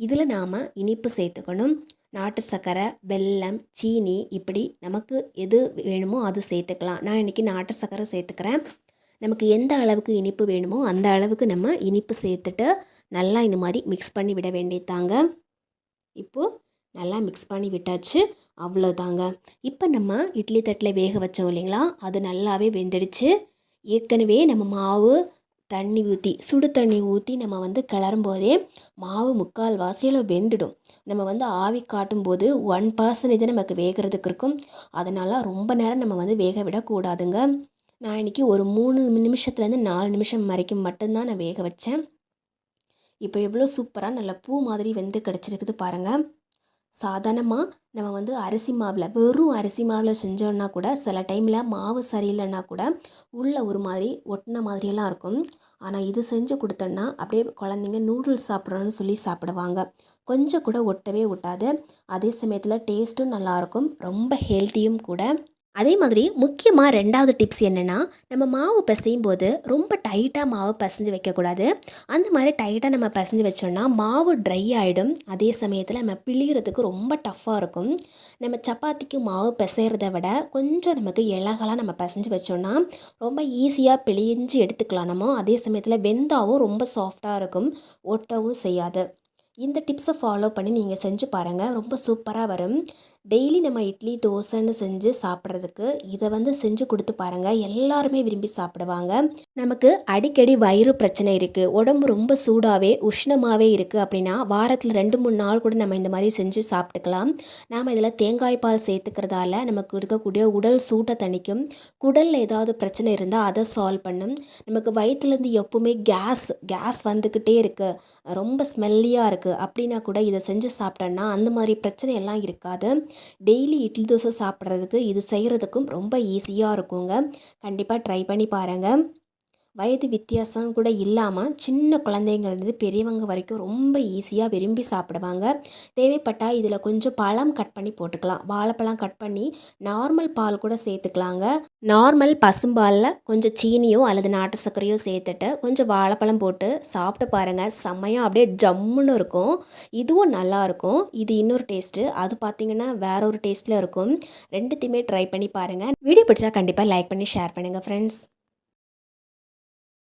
இதில் நாம் இனிப்பு சேர்த்துக்கணும். நாட்டு சர்க்கரை வெல்லம் சீனி இப்படி நமக்கு எது வேணுமோ அது சேர்த்துக்கலாம். நான் இன்றைக்கி நாட்டு சர்க்கரை சேர்த்துக்கிறேன். நமக்கு எந்த அளவுக்கு இனிப்பு வேணுமோ அந்த அளவுக்கு நம்ம இனிப்பு சேர்த்துட்டு நல்லா இந்த மாதிரி மிக்ஸ் பண்ணி விட வேண்டியதாங்க இப்போது நல்லா மிக்ஸ் பண்ணி விட்டாச்சு. அவ்வளோதாங்க இப்போ நம்ம இட்லி தட்டில் வேக வச்சோம் இல்லைங்களா? அது நல்லாவே வெந்துடுச்சு. ஏற்கனவே நம்ம மாவு தண்ணி ஊற்றி சுடு தண்ணி ஊற்றி நம்ம வந்து கிளறும் போதே மாவு முக்கால் வாசியில் வெந்துடும். நம்ம வந்து ஆவி காட்டும் போது ஒன் பர்சன்டேஜ் நமக்கு வேகிறதுக்கு இருக்கும். அதனால் ரொம்ப நேரம் நம்ம வந்து வேக விடக்கூடாதுங்க நான் இன்றைக்கி ஒரு மூணு நிமிஷத்துலேருந்து நாலு நிமிஷம் வரைக்கும் மட்டும்தான் நான் வேக வச்சேன். இப்போ எவ்வளோ சூப்பராக நல்ல பூ மாதிரி வெந்து கிடச்சிருக்குது பாருங்கள் சாதாரணமாக நம்ம வந்து அரிசி மாவில் வெறும் அரிசி மாவில் செஞ்சோன்னா கூட சில டைமில் மாவு சரியில்லைன்னா கூட உள்ளே ஒரு மாதிரி ஒட்டின மாதிரியெல்லாம் இருக்கும். ஆனால் இது செஞ்சு கொடுத்தோன்னா அப்படியே குழந்தைங்க நூடுல்ஸ் சாப்பிட்றோன்னு சொல்லி சாப்பிடுவாங்க. கொஞ்சம் கூட ஒட்டவே ஒட்டாது. அதே சமயத்தில் டேஸ்ட்டும் நல்லாயிருக்கும் ரொம்ப ஹெல்த்தியும் கூட. அதே மாதிரி முக்கியமாக ரெண்டாவது டிப்ஸ் என்னென்னா நம்ம மாவு பிசையும் போது ரொம்ப டைட்டாக மாவு பசைஞ்சு வைக்கக்கூடாது. அந்த மாதிரி டைட்டாக நம்ம பசைஞ்சு வச்சோம்னா மாவு ட்ரை ஆகிடும் அதே சமயத்தில் நம்ம பிழிகிறதுக்கு ரொம்ப டஃப்பாக இருக்கும். நம்ம சப்பாத்திக்கு மாவு பிசைகிறத விட கொஞ்சம் நமக்கு இலகலாக நம்ம பசைஞ்சு வச்சோம்னா ரொம்ப ஈஸியாக பிழிஞ்சு எடுத்துக்கலாம் நம்ம. அதே சமயத்தில் வெந்தாவும் ரொம்ப சாஃப்டாக இருக்கும். ஒட்டவும் செய்யாது. இந்த டிப்ஸை ஃபாலோ பண்ணி நீங்கள் செஞ்சு பாருங்கள் ரொம்ப சூப்பராக வரும். டெய்லி நம்ம இட்லி தோசைன்னு செஞ்சு சாப்பிட்றதுக்கு இதை வந்து செஞ்சு கொடுத்து பாருங்கள் எல்லாருமே விரும்பி சாப்பிடுவாங்க. நமக்கு அடிக்கடி வயிறு பிரச்சனை இருக்குது உடம்பு ரொம்ப சூடாகவே உஷ்ணமாகவே இருக்குது அப்படின்னா வாரத்தில் ரெண்டு மூணு நாள் கூட நம்ம இந்த மாதிரி செஞ்சு சாப்பிட்டுக்கலாம். நாம் இதில் தேங்காய் பால் சேர்த்துக்கிறதால நமக்கு இருக்கக்கூடிய உடல் சூட்டை தணிக்கும். குடலில் ஏதாவது பிரச்சனை இருந்தால் அதை சால்வ் பண்ணும். நமக்கு வயிற்றுலேருந்து எப்பவுமே கேஸ் கேஸ் வந்துக்கிட்டே இருக்குது ரொம்ப ஸ்மெல்லியாக இருக்குது அப்படின்னா கூட இதை செஞ்சு சாப்பிட்டோன்னா அந்த மாதிரி பிரச்சனை எல்லாம் இருக்காது. டெய்லி இட்லி தோசை சாப்பிட்றதுக்கு இது செய்கிறதுக்கும் ரொம்ப ஈஸியாக இருக்குங்க. கண்டிப்பாக ட்ரை பண்ணி பாருங்கள் வயது வித்தியாசம் கூட இல்லாமல் சின்ன குழந்தைங்கிறது பெரியவங்க வரைக்கும் ரொம்ப ஈஸியாக விரும்பி சாப்பிடுவாங்க. தேவைப்பட்டால் இதில் கொஞ்சம் பழம் கட் பண்ணி போட்டுக்கலாம். வாழைப்பழம் கட் பண்ணி நார்மல் பால் கூட சேர்த்துக்கலாங்க. நார்மல் பசும்பாலில் கொஞ்சம் சீனியோ அல்லது நாட்டு சர்க்கரையோ சேர்த்துட்டு கொஞ்சம் வாழைப்பழம் போட்டு சாப்பிட்டு பாருங்கள் செம்மையாக அப்படியே ஜம்முன்னு இருக்கும். இதுவும் நல்லாயிருக்கும் இது இன்னொரு டேஸ்ட்டு அது பார்த்தீங்கன்னா வேற ஒரு டேஸ்ட்டில் இருக்கும். ரெண்டுத்தையுமே ட்ரை பண்ணி பாருங்கள் வீடியோ பிடிச்சா கண்டிப்பாக லைக் பண்ணி ஷேர் பண்ணுங்கள் ஃப்ரெண்ட்ஸ்